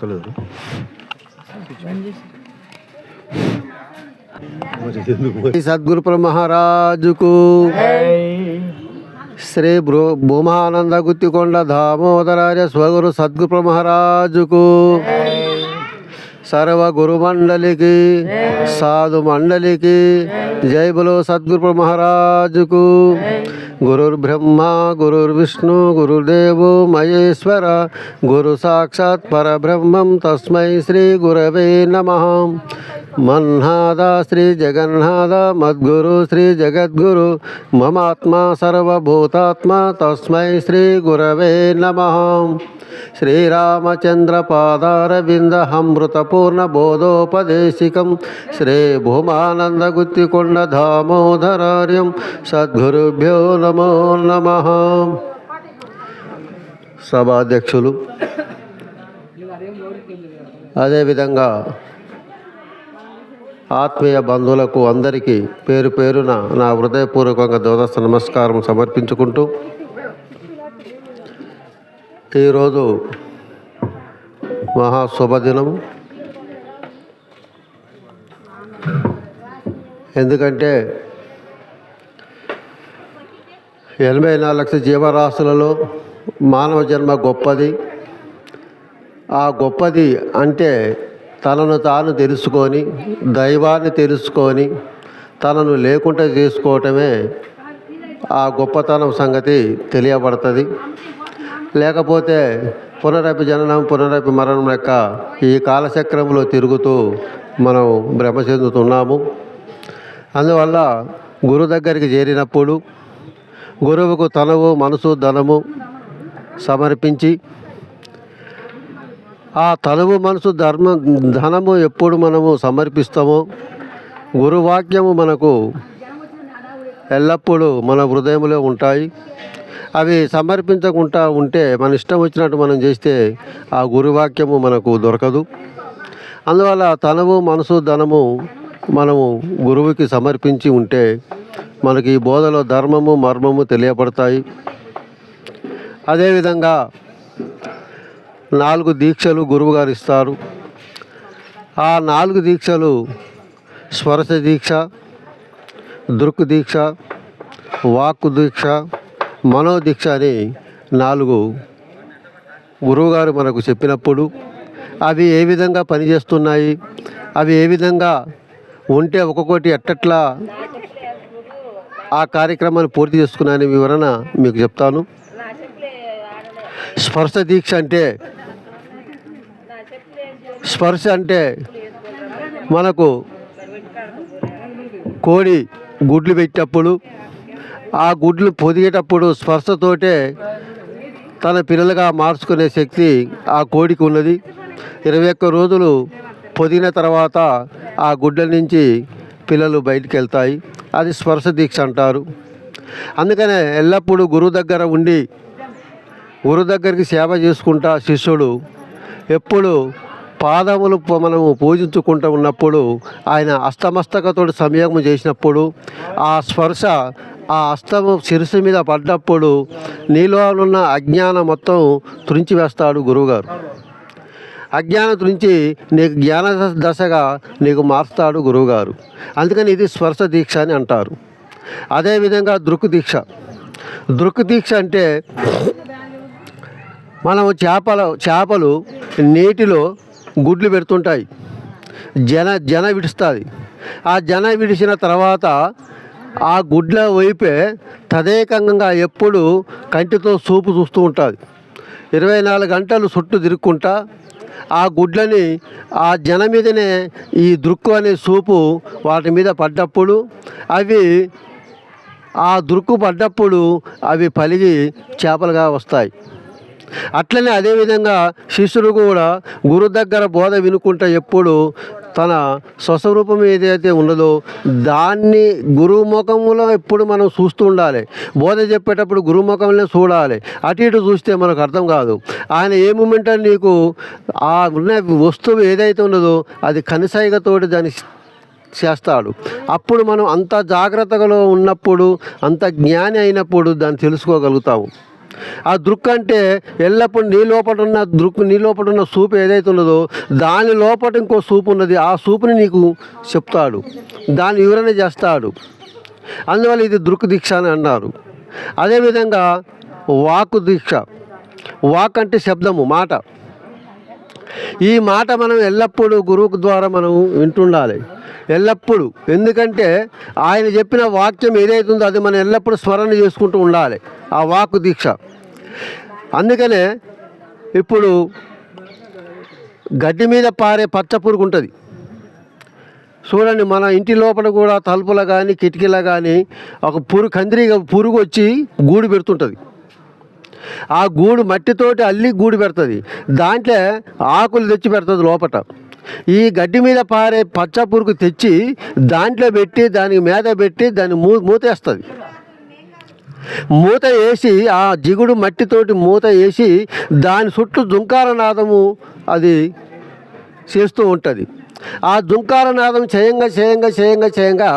తెలియదు సద్గురు మహారాజుకు శ్రీ భ్రూ భూమానంద గుత్తికొండ దామోదరార్య స్వగురు సద్గురు మహారాజుకు సర్వ గురు మండలికి సాధు మండలికి జై బలో సద్గురు మహారాజుకు గురుర్బ్రహ్మ గురుర్విష్ణు గురుర్ గురుదేవో మహేశ్వర గురు సాక్షాత్ పరబ్రహ్మం తస్మై శ్రీ గురవే నమ మన్హాద శ్రీ జగన్నాథ మద్గురు శ్రీ జగద్గురు మమాత్మా సర్వభూతాత్మ తస్మై శ్రీ గురవే నమ శ్రీరామచంద్ర పాదారవింద అమృతపూర్ణ బోధోపదేశికం నమో నమ. సభాధ్యక్షులు. అదేవిధంగా ఆత్మీయ బంధువులకు అందరికీ పేరు పేరున నా హృదయపూర్వకంగా దోదస్త నమస్కారం సమర్పించుకుంటూ ఈరోజు మహాశుభదినం. ఎందుకంటే ఎనభై నాలుగు లక్షల జీవరాశులలో మానవ జన్మ గొప్పది. ఆ గొప్పది అంటే తనను తాను తెలుసుకొని దైవాన్ని తెలుసుకొని తనను లేకుండా చేసుకోవటమే ఆ గొప్పతనం సంగతి తెలియబడుతుంది. లేకపోతే పునరపి జననం పునరపి మరణం యొక్క ఈ కాలచక్రంలో తిరుగుతూ మనం భ్రమ చెందుతున్నాము. అందువల్ల గురు దగ్గరికి చేరినప్పుడు గురువుకు తనవు మనసు ధనము సమర్పించి ఆ తనువు మనసు ధర్మ ధనము ఎప్పుడు మనము సమర్పిస్తామో గురువాక్యము మనకు ఎల్లప్పుడూ మన హృదయంలో ఉంటాయి. అవి సమర్పించకుండా ఉంటే మన ఇష్టం వచ్చినట్టు మనం చేస్తే ఆ గురువాక్యము మనకు దొరకదు. అందువల్ల తనవు మనసు ధనము మనము గురువుకి సమర్పించి ఉంటే మనకి ఈ బోధలో ధర్మము మర్మము తెలియబడతాయి. అదేవిధంగా నాలుగు దీక్షలు గురువుగారు ఇస్తారు. ఆ నాలుగు దీక్షలు స్వరస దీక్ష దృక్ దీక్ష వాక్కు దీక్ష మనోదీక్ష అని నాలుగు గురువుగారు మనకు చెప్పినప్పుడు అవి ఏ విధంగా పనిచేస్తున్నాయి అవి ఏ విధంగా ఉంటే ఒక్కొక్కటి ఎట్టట్లా ఆ కార్యక్రమాన్ని పూర్తి చేసుకున్నాను వివరణ మీకు చెప్తాను. స్పర్శ దీక్ష అంటే స్పర్శ అంటే మనకు కోడి గుడ్లు పెట్టేటప్పుడు ఆ గుడ్లు పొదిగేటప్పుడు స్పర్శతోటే తన పిల్లలుగా మార్చుకునే శక్తి ఆ కోడికి ఉన్నది. ఇరవై ఒక్క రోజులు పొదిగిన తర్వాత ఆ గుడ్ల నుంచి పిల్లలు బయటికి వెళ్తాయి అది స్పర్శ దీక్ష అంటారు. అందుకనే ఎల్లప్పుడూ గురువు దగ్గర ఉండి గురు దగ్గరికి సేవ చేసుకుంటా శిష్యుడు ఎప్పుడు పాదములు మనము పూజించుకుంటూ ఉన్నప్పుడు ఆయన అస్తమస్తకతో సంయోగం చేసినప్పుడు ఆ స్పర్శ ఆ అస్తము శిరస్సు మీద పడ్డప్పుడు నీలో ఉన్న అజ్ఞానం మొత్తం తురించి వేస్తాడు గురువుగారు. అజ్ఞానం నుంచి నీకు జ్ఞాన దశగా నీకు మార్స్తాడు గురువుగారు. అందుకని ఇది స్పర్శ దీక్ష అని అంటారు. అదేవిధంగా దృక్ దీక్ష. దృక్ దీక్ష అంటే మనం చేపల చేపలు నీటిలో గుడ్లు పెడుతుంటాయి. జన జన విడుస్తుంది. ఆ జన విడిచిన తర్వాత ఆ గుడ్ల వైపే తదేకంగా ఎప్పుడు కంటితో చూపు చూస్తూ ఉంటుంది. ఇరవై నాలుగు గంటలు చుట్టూ తిరుక్కుంటా ఆ గుడ్లని ఆ జన మీదనే ఈ దృక్కు అనే సూపు వాటి మీద పడ్డప్పుడు అవి ఆ దృక్కు పడ్డప్పుడు అవి పలిగి చేపలుగా వస్తాయి. అట్లనే అదేవిధంగా శిష్యుడు కూడా గురు దగ్గర బోధ వినుకుంటే ఎప్పుడు తన స్వస్వరూపం ఏదైతే ఉన్నదో దాన్ని గురువు ముఖంలో ఎప్పుడు మనం చూస్తూ ఉండాలి. బోధ చెప్పేటప్పుడు గురుముఖంలో చూడాలి. అటు ఇటు చూస్తే మనకు అర్థం కాదు. ఆయన ఏ మూమెంట్ నీకు ఆ ఉన్న వస్తువు ఏదైతే ఉన్నదో అది కనిసైగతోటి దాన్ని చేస్తాడు. అప్పుడు మనం అంత జాగ్రత్తగా ఉన్నప్పుడు అంత జ్ఞాని అయినప్పుడు దాన్ని తెలుసుకోగలుగుతాము. ఆ దృక్ అంటే ఎల్లప్పుడూ నీ లోపల ఉన్న దృక్ నీ లోపల ఉన్న సూపు ఏదైతే ఉన్నదో దాని లోపల ఇంకో సూపు ఉన్నది. ఆ సూపుని నీకు చెప్తాడు. దాని వివరణ చేస్తాడు. అందువల్ల ఇది దృక్ దీక్ష అని అన్నారు. అదేవిధంగా వాకు దీక్ష. వాక్ అంటే శబ్దము మాట. ఈ మాట మనం ఎల్లప్పుడూ గురువు ద్వారా మనం వింటుండాలి. ఎల్లప్పుడూ. ఎందుకంటే ఆయన చెప్పిన వాక్యం ఏదైతుందో అది మనం ఎల్లప్పుడూ స్మరణ చేసుకుంటూ ఉండాలి. ఆ వాక్ దీక్ష. అందుకనే ఇప్పుడు గడ్డి మీద పారే పచ్చ పురుగు ఉంటుంది. చూడండి మన ఇంటి లోపల కూడా తలుపుల కానీ కిటికీల కానీ ఒక పురుగు కందిరిగా పురుగు వచ్చి గూడు పెడుతుంటుంది. ఆ గూడు మట్టితోటి అల్లి గూడు పెడుతుంది. దాంట్లో ఆకులు తెచ్చి పెడుతుంది లోపట. ఈ గడ్డి మీద పారే పచ్చ పురుగు తెచ్చి దాంట్లో పెట్టి దానికి మీద పెట్టి దాన్ని మూ మూతేస్తుంది. మూత వేసి ఆ జిగుడు మట్టితోటి మూత వేసి దాని చుట్టూ దుంకారనాదము అది చేస్తూ ఉంటుంది. ఆ దుంకారనాదం చేయంగా చేయంగా చేయంగా చేయంగా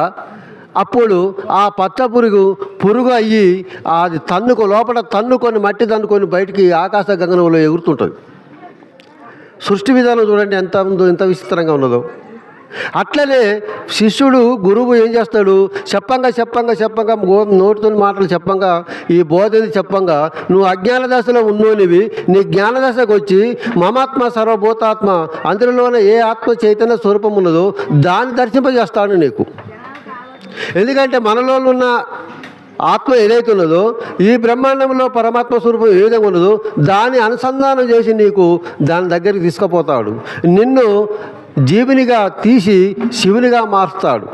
అప్పుడు ఆ పచ్చ పురుగు పురుగు అయ్యి అది తన్నుకు లోపల తన్నుకొని మట్టి తన్నుకొని బయటికి ఆకాశ గగనంలో ఎగురుతుంటుంది. సృష్టి విధానం చూడండి ఎంత ఉందో ఎంత విచిత్రంగా ఉన్నదో. అట్లనే శిష్యుడు గురువు ఏం చేస్తాడు? చెప్పంగా చెప్పంగా చెప్పంగా గో- నోటితో మాటలు చెప్పంగా ఈ బోధని చెప్పంగా నువ్వు అజ్ఞాన దశలో ఉన్నోనివి నీ జ్ఞాన దశకు వచ్చి మమాత్మ సర్వభూతాత్మ అందులోనే ఏ ఆత్మ చైతన్య స్వరూపం ఉన్నదో దాన్ని దర్శింపజేస్తాడు నీకు. ఎందుకంటే మనలో ఉన్న ఆత్మ ఏదైతే ఉన్నదో ఈ బ్రహ్మాండంలో పరమాత్మ స్వరూపం ఏ విధంగా ఉన్నదో దాన్ని అనుసంధానం చేసి నీకు దాని దగ్గరికి తీసుకుపోతాడు. నిన్ను జీవునిగా తీసి శివునిగా మారుస్తాడు.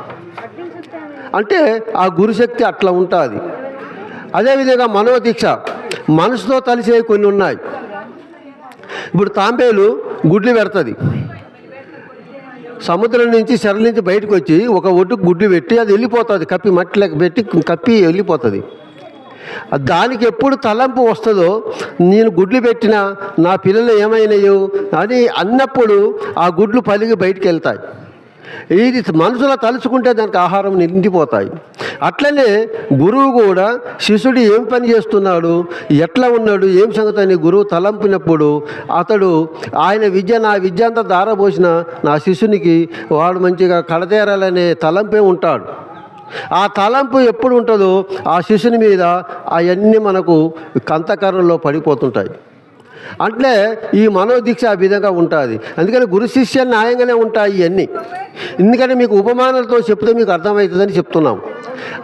అంటే ఆ గురుశక్తి అట్లా ఉంటుంది. అదేవిధంగా మనోదీక్ష మనసుతో కలిసే కొన్ని ఉన్నాయి. ఇప్పుడు తాంబేలు గుడ్లు పెడుతుంది. సముద్రం నుంచి సెరల నుంచి బయటకు వచ్చి ఒక ఒడ్డుకు గుడ్డు పెట్టి అది వెళ్ళిపోతుంది కప్పి మట్టిలోకి పెట్టి కప్పి వెళ్ళిపోతుంది. దానికి ఎప్పుడు తలంపు వస్తుందో నేను గుడ్లు పెట్టినా నా పిల్లలు ఏమైనాయో అని అన్నప్పుడు ఆ గుడ్లు పలిగి బయటికి వెళ్తాయి. ఇది మనసులో తలుచుకుంటే దానికి ఆహారం నిండిపోతాయి. అట్లనే గురువు కూడా శిష్యుడు ఏం పని చేస్తున్నాడు? ఎట్లా ఉన్నాడు? ఏం సంగతి అని గురువు తలంపినప్పుడు అతడు ఆయన విద్య నా విద్య అంతా దారబోసిన నా శిష్యునికి వాడు మంచిగా కడతేరాలనే తలంపే ఉంటాడు. ఆ తలంపు ఎప్పుడు ఉంటుందో ఆ శిష్యుని మీద అవన్నీ మనకు కంతకరణలో పడిపోతుంటాయి. అంటే ఈ మనోదీక్ష ఆ విధంగా ఉంటుంది. అందుకని గురు శిష్య న్యాయంగానే ఉంటాయి ఇవన్నీ ఎందుకంటే మీకు ఉపమానాలతో చెప్తే మీకు అర్థమవుతుందని చెప్తున్నాం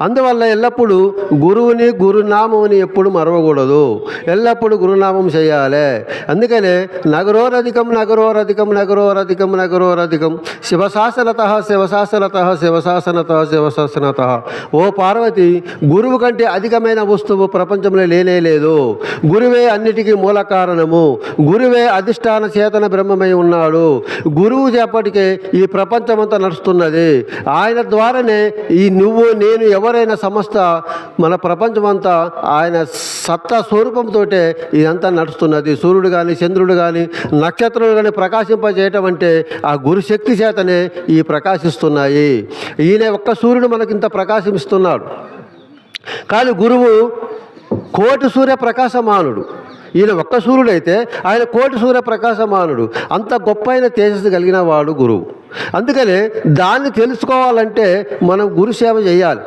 అందువల్ల ఎల్లప్పుడూ గురువుని గురునామముని ఎప్పుడు మరవకూడదు. ఎల్లప్పుడూ గురునామం చేయాలి. అందుకనే నగరోరధికం నగరోరధికం నగరోరధికం నగరోరధికం. శివశాసనత శివశాసనత శివశాసనత శివశాసనత. ఓ పార్వతి గురువు కంటే అధికమైన వస్తువు ప్రపంచంలో లేనే లేదు. గురువే అన్నిటికీ మూల కారణం. కారణము గురువే అధిష్టాన చేతన బ్రహ్మమై ఉన్నాడు. గురువు చేపటికే ఈ ప్రపంచమంతా నడుస్తున్నది. ఆయన ద్వారానే ఈ నువ్వు నేను ఎవరైనా సమస్త మన ప్రపంచమంతా ఆయన సత్తా స్వరూపంతో ఇదంతా నడుస్తున్నది. సూర్యుడు కానీ చంద్రుడు కానీ నక్షత్రులు కానీ ప్రకాశింపజేయటం అంటే ఆ గురుశక్తి చేతనే ఈ ప్రకాశిస్తున్నాయి. ఈయన ఒక్క సూర్యుడు మనకింత ప్రకాశిస్తున్నాడు కానీ గురువు కోటి సూర్య ప్రకాశమానుడు. ఈయన ఒక్క సూర్యుడైతే ఆయన కోటి సూర్య ప్రకాశమానుడు. అంత గొప్ప అయిన తేజస్సు కలిగిన వాడు గురువు. అందుకనే దాన్ని తెలుసుకోవాలంటే మనం గురు సేవ చేయాలి.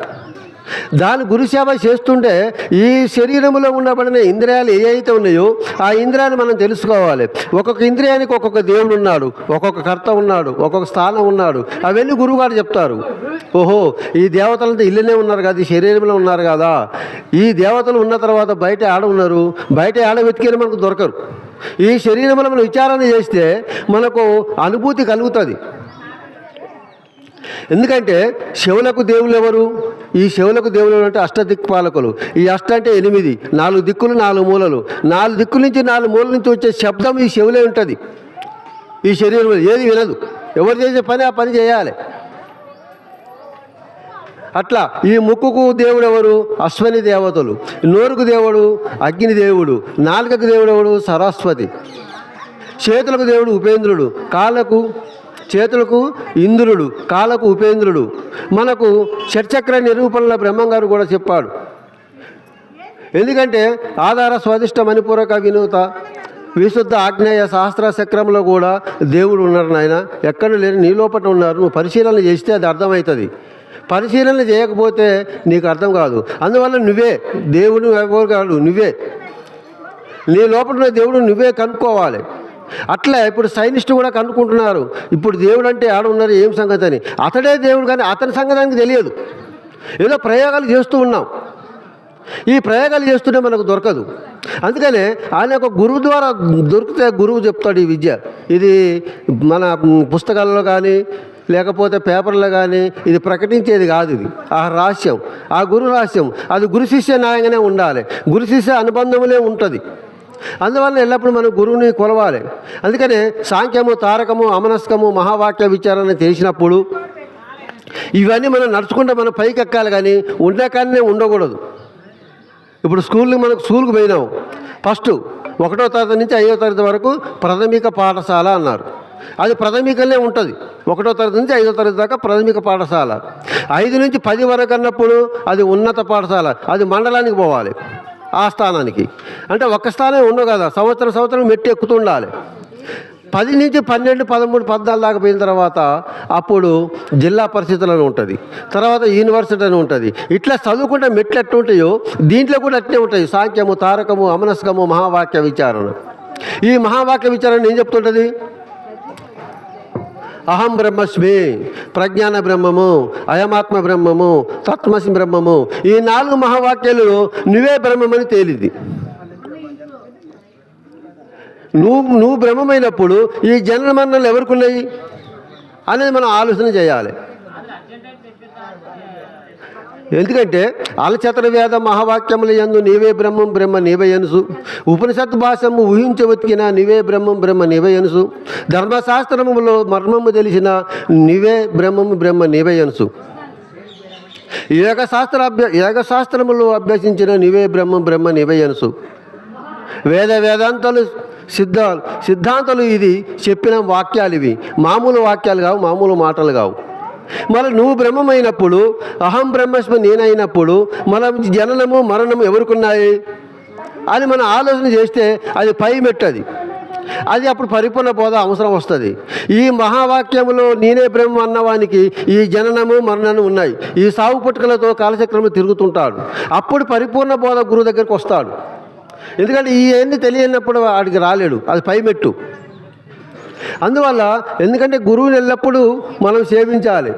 దాని గురుసేవ చేస్తుంటే ఈ శరీరంలో ఉండబడిన ఇంద్రియాలు ఏ అయితే ఉన్నాయో ఆ ఇంద్రియాన్ని మనం తెలుసుకోవాలి. ఒక్కొక్క ఇంద్రియానికి ఒక్కొక్క దేవుడు ఉన్నాడు ఒక్కొక్క కర్త ఉన్నాడు ఒక్కొక్క స్థానం ఉన్నాడు. అవన్నీ గురువుగారు చెప్తారు. ఓహో ఈ దేవతలంతా ఇల్లునే ఉన్నారు కదా ఈ శరీరంలో ఉన్నారు కదా. ఈ దేవతలు ఉన్న తర్వాత బయట ఆడ ఉన్నారు బయట ఆడ వెతికేది మనకు దొరకరు. ఈ శరీరంలో మనం విచారణ చేస్తే మనకు అనుభూతి కలుగుతుంది. ఎందుకంటే శివులకు దేవుళ్ళు ఎవరు? ఈ శివులకు దేవులు ఎవరు అంటే అష్టదిక్పాలకులు. ఈ అష్ట అంటే ఎనిమిది నాలుగు దిక్కులు నాలుగు మూలలు. నాలుగు దిక్కుల నుంచి నాలుగు మూలల నుంచి వచ్చే శబ్దం ఈ శివులే ఉంటుంది. ఈ శరీరం ఏది వినదు. ఎవరు చేసే పని ఆ పని చేయాలి. అట్లా ఈ ముక్కుకు దేవుడు ఎవరు? అశ్వని దేవతలు. నోరుకు దేవుడు అగ్ని దేవుడు. నాలుగకు దేవుడు ఎవడు సరస్వతి. చేతులకు దేవుడు ఉపేంద్రుడు. కాళ్ళకు చేతులకు ఇంద్రుడు కాళ్ళకు ఉపేంద్రుడు. మనకు షట్చక్ర నిరూపణల బ్రహ్మంగారు కూడా చెప్పాడు. ఎందుకంటే ఆధార స్వాదిష్ట మణిపూరక వినూత విశుద్ధ ఆగ్నేయ శాస్త్ర చక్రంలో కూడా దేవుడు ఉన్నారు నాయన. ఎక్కడ లేని నీ లోపల ఉన్నారు. నువ్వు పరిశీలన చేస్తే అది అర్థమవుతుంది. పరిశీలన చేయకపోతే నీకు అర్థం కాదు. అందువల్ల నువ్వే దేవుడు ఎవరు కాదు నువ్వే. నీ లోపల దేవుడు నువ్వే కనుక్కోవాలి. అట్లా ఇప్పుడు సైనిస్టు కూడా కనుక్కుంటున్నారు. ఇప్పుడు దేవుడు అంటే ఆడ ఉన్నారు ఏం సంగతి అని. అతడే దేవుడు కానీ అతని సంగతి తెలియదు. ఏదో ప్రయోగాలు చేస్తూ ఉన్నాం. ఈ ప్రయోగాలు చేస్తుంటే మనకు దొరకదు. అందుకనే ఆయన ఒక గురువు ద్వారా దొరికితే గురువు చెప్తాడు ఈ విద్య. ఇది మన పుస్తకాల్లో కానీ లేకపోతే పేపర్లో కానీ ఇది ప్రకటించేది కాదు ఇది. ఆ రహస్యం ఆ గురు రహస్యం. అది గురు శిష్య న్యాయంగానే ఉండాలి. గురు శిష్య అనుబంధములే ఉంటుంది. అందువల్ల ఎల్లప్పుడూ మనం గురువుని కొలవాలి. అందుకనే సాంఖ్యము తారకము అమనస్కము మహావాక్య విచారణ తెలిసినప్పుడు ఇవన్నీ మనం నడుచుకుంటే మనం పైకి ఎక్కాలి కానీ ఉండే కానీ ఉండకూడదు. ఇప్పుడు స్కూల్కి మనకు స్కూల్కి పోయినాం. ఫస్ట్ ఒకటో తరగతి నుంచి ఐదో తరగతి వరకు ప్రాథమిక పాఠశాల అన్నారు. అది ప్రాథమికలే ఉంటుంది. ఒకటో తరగతి నుంచి ఐదో తరగతి దాకా ప్రాథమిక పాఠశాల. ఐదు నుంచి పది వరకు అన్నప్పుడు అది ఉన్నత పాఠశాల. అది మండలానికి పోవాలి. ఆ స్థానానికి. అంటే ఒక్క స్థానం ఉండవు కదా సంవత్సరం సంవత్సరం మెట్టు ఎక్కుతుండాలి పది నుంచి పన్నెండు పదమూడు పద్నాలుగు దాకా పోయిన తర్వాత అప్పుడు జిల్లా పరిషత్లు అని ఉంటుంది. తర్వాత యూనివర్సిటీ అని ఉంటుంది. ఇట్లా చదువుకుంటే మెట్లు ఎట్లా ఉంటాయో దీంట్లో కూడా అట్లే ఉంటాయి. సాంఖ్యము తారకము అమనస్కము మహావాక్య విచారణ. ఈ మహావాక్య విచారణ ఏం చెప్తుంటుంది? అహం బ్రహ్మస్మి ప్రజ్ఞాన బ్రహ్మము అయమాత్మ బ్రహ్మము తత్మసి బ్రహ్మము. ఈ నాలుగు మహావాక్యాలు నువ్వే బ్రహ్మమని తేలింది. నువ్వు నువ్వు బ్రహ్మమైనప్పుడు ఈ జనన మరణాలు ఎవరికి ఉన్నాయి? అనేది మనం ఆలోచన చేయాలి. ఎందుకంటే అలచతర వేద మహావాక్యముల యందు నీవే బ్రహ్మం బ్రహ్మ నీవే ఎనుసు ఉపనిషత్ భాషము ఊహించవతికిన నీవే బ్రహ్మం బ్రహ్మ నీవే ఎనుసు ధర్మశాస్త్రములో మర్మము తెలిసిన నీవే బ్రహ్మము బ్రహ్మ నీవే ఎనుసు యోగశాస్త్ర అభ్య యోగశాస్త్రములు అభ్యసించిన నీవే బ్రహ్మం బ్రహ్మ నీవే ఎనుసు వేద వేదాంతాలు సిద్ధ సిద్ధాంతాలు ఇది చెప్పిన వాక్యాలు ఇవి. మామూలు వాక్యాలు కావు మామూలు మాటలు కావు. మళ్ళీ నువ్వు బ్రహ్మమైనప్పుడు అహం బ్రహ్మస్మ నేనైనప్పుడు మన జననము మరణము ఎవరికున్నాయి? అని మనం ఆలోచన చేస్తే అది పై మెట్టది అది. అప్పుడు పరిపూర్ణ బోధ అవసరం వస్తుంది. ఈ మహావాక్యములో నేనే బ్రహ్మ అన్నవానికి ఈ జననము మరణము ఉన్నాయి. ఈ సాగు పుట్టుకలతో కాలచక్రము తిరుగుతుంటాడు. అప్పుడు పరిపూర్ణ బోధ గురువు దగ్గరికి వస్తాడు. ఎందుకంటే ఈ ఏంది తెలియనప్పుడు వాడికి రాలేడు. అది పైమెట్టు అందువల్ల ఎందుకంటే గురువుని ఎల్లప్పుడూ మనం సేవించాలి.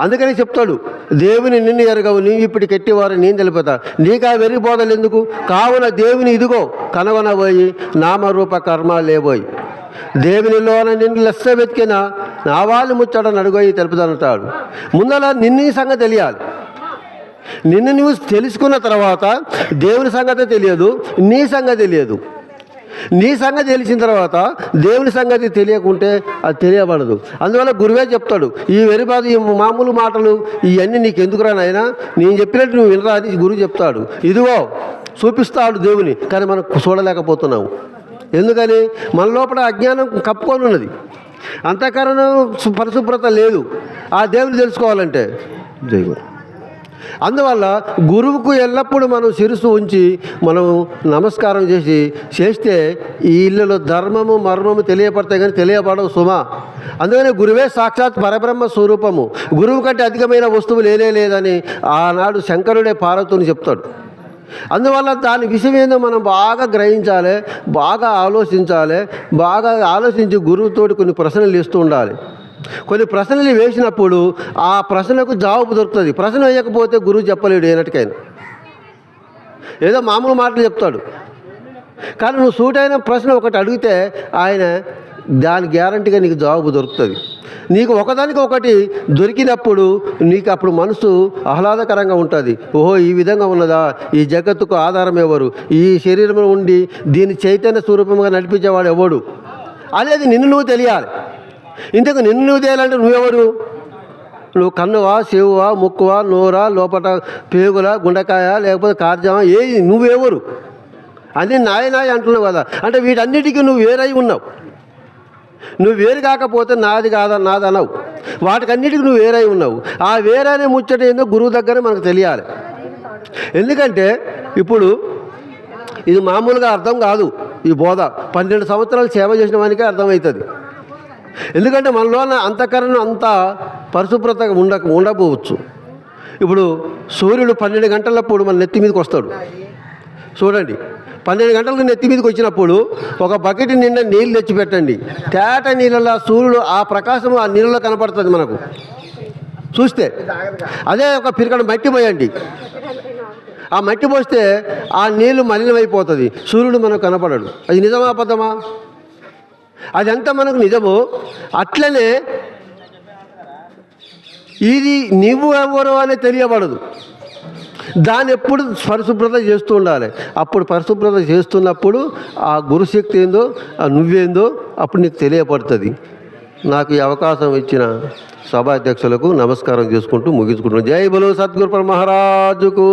అందుకని చెప్తాడు దేవుని నిన్ను ఎరగవు నీవు ఇప్పుడు కెట్టివారు నేను తెలిపోతా నీకు ఆ వెర్రి ఎందుకు? కావున దేవుని ఇదిగో కనగొనబోయి నామరూప కర్మ లేబోయి. దేవునిలోన నిన్ను లెస్స వెతికిన నా వాళ్ళు ముచ్చట నడుగోయి తెలుపుతానంటాడు ముందల నిన్ను ఈ సంగతి తెలియాలి. నిన్ను నువ్వు తెలుసుకున్న తర్వాత దేవుని సంగతి తెలియదు నీ సంగతి తెలియదు. నీ సంగతి తెలిసిన తర్వాత దేవుని సంగతి తెలియకుంటే అది తెలియబడదు. అందువల్ల గురువే చెప్తాడు ఈ వెరిబాదు ఈ మామూలు మాటలు ఇవన్నీ నీకు ఎందుకురా నాయనా? నేను చెప్పినట్టు నువ్వు వినరా అని గురువు చెప్తాడు. ఇదిగో చూపిస్తాడు దేవుని కానీ మనం చూడలేకపోతున్నాము ఎందుకని? మన లోపల అజ్ఞానం కప్పుకొని ఉన్నది. అంతఃకరణం పరిశుభ్రత లేదు. ఆ దేవుని తెలుసుకోవాలంటే జై అందువల్ల గురువుకు ఎల్లప్పుడూ మనం శిరస్సు ఉంచి మనం నమస్కారం చేసి చేస్తే ఈ ఇల్లులో ధర్మము మర్మము తెలియపడతాయి కానీ తెలియపడవు సుమా. అందుకని గురువే సాక్షాత్ పరబ్రహ్మ స్వరూపము. గురువు కంటే అధికమైన వస్తువు లేనే లేదని ఆనాడు శంకరుడే పార్వతుని చెప్తాడు. అందువల్ల దాని విషయం ఏందో మనం బాగా గ్రహించాలి బాగా ఆలోచించాలి బాగా ఆలోచించి గురువుతోటి కొన్ని ప్రశ్నలు ఇస్తూ ఉండాలి. కొన్ని ప్రశ్నలు వేసినప్పుడు ఆ ప్రశ్నకు జవాబు దొరుకుతుంది. ప్రశ్న వేయకపోతే గురువు చెప్పలేడు ఏనటికైనా. ఏదో మామూలు మాటలు చెప్తాడు. కానీ నువ్వు సూటైన ప్రశ్న ఒకటి అడిగితే ఆయన దాని గ్యారంటీగా నీకు జవాబు దొరుకుతుంది. నీకు ఒకదానికి ఒకటి దొరికినప్పుడు నీకు అప్పుడు మనసు ఆహ్లాదకరంగా ఉంటుంది. ఓహో ఈ విధంగా ఉన్నదా? ఈ జగత్తుకు ఆధారం ఎవరు? ఈ శరీరంలో ఉండి దీని చైతన్య స్వరూపంగా నడిపించేవాడు ఎవడు? అనేది నిన్ను నువ్వు తెలియాలి. ఇంతకు నిన్ను నువ్వు తెలియాలంటే నువ్వెవరు నువ్వు కన్నువా చెవువా ముక్కువా నోరా లోపల పేగుల గుండకాయ లేకపోతే కార్జమా ఏది? నువ్వెవరు? అన్నీ నాయ నాయ అంటున్నావు కదా. అంటే వీటన్నిటికీ నువ్వు వేరై ఉన్నావు. నువ్వు వేరు కాకపోతే నాది కాదా నాది అనవు వాటికన్నిటికీ నువ్వు వేరై ఉన్నావు. ఆ వేరైన ముచ్చట ఏందో గురువు దగ్గర మనకు తెలియాలి. ఎందుకంటే ఇప్పుడు ఇది మామూలుగా అర్థం కాదు ఈ బోధ. పన్నెండు సంవత్సరాలు సేవ చేసిన వానికే అర్థమవుతుంది. ఎందుకంటే మనలోన అంతఃకరణం అంత పరిశుభ్రతగా ఉండ ఉండకపోవచ్చు ఇప్పుడు సూర్యుడు పన్నెండు గంటలప్పుడు మన నెత్తి మీదకి వస్తాడు. చూడండి పన్నెండు గంటలకు నెత్తి మీదకి వచ్చినప్పుడు ఒక బకెట్ నిండా నీళ్ళు తెచ్చిపెట్టండి. తేట నీళ్ళలో సూర్యుడు ఆ ప్రకాశం ఆ నీళ్ళలో కనపడుతుంది మనకు. చూస్తే అదే ఒక పిరికడ మట్టి పోయండి. ఆ మట్టి పోస్తే ఆ నీళ్ళు మలినమైపోతుంది. సూర్యుడు మనకు కనపడడు. అది నిజమా అబద్ధమా? అదంతా మనకు నిజము. అట్లనే ఇది నీవు ఎవరు అని తెలియబడదు. దాన్ని ఎప్పుడు పరిశుభ్రత చేస్తూ ఉండాలి. అప్పుడు పరిశుభ్రత చేస్తున్నప్పుడు ఆ గురుశక్తి ఏందో ఆ నువ్వేందో అప్పుడు నీకు తెలియపడుతుంది. నాకు ఈ అవకాశం ఇచ్చిన సభాధ్యక్షులకు నమస్కారం చేసుకుంటూ ముగించుకుంటున్నాను. జై బలో సద్గురు మహారాజుకు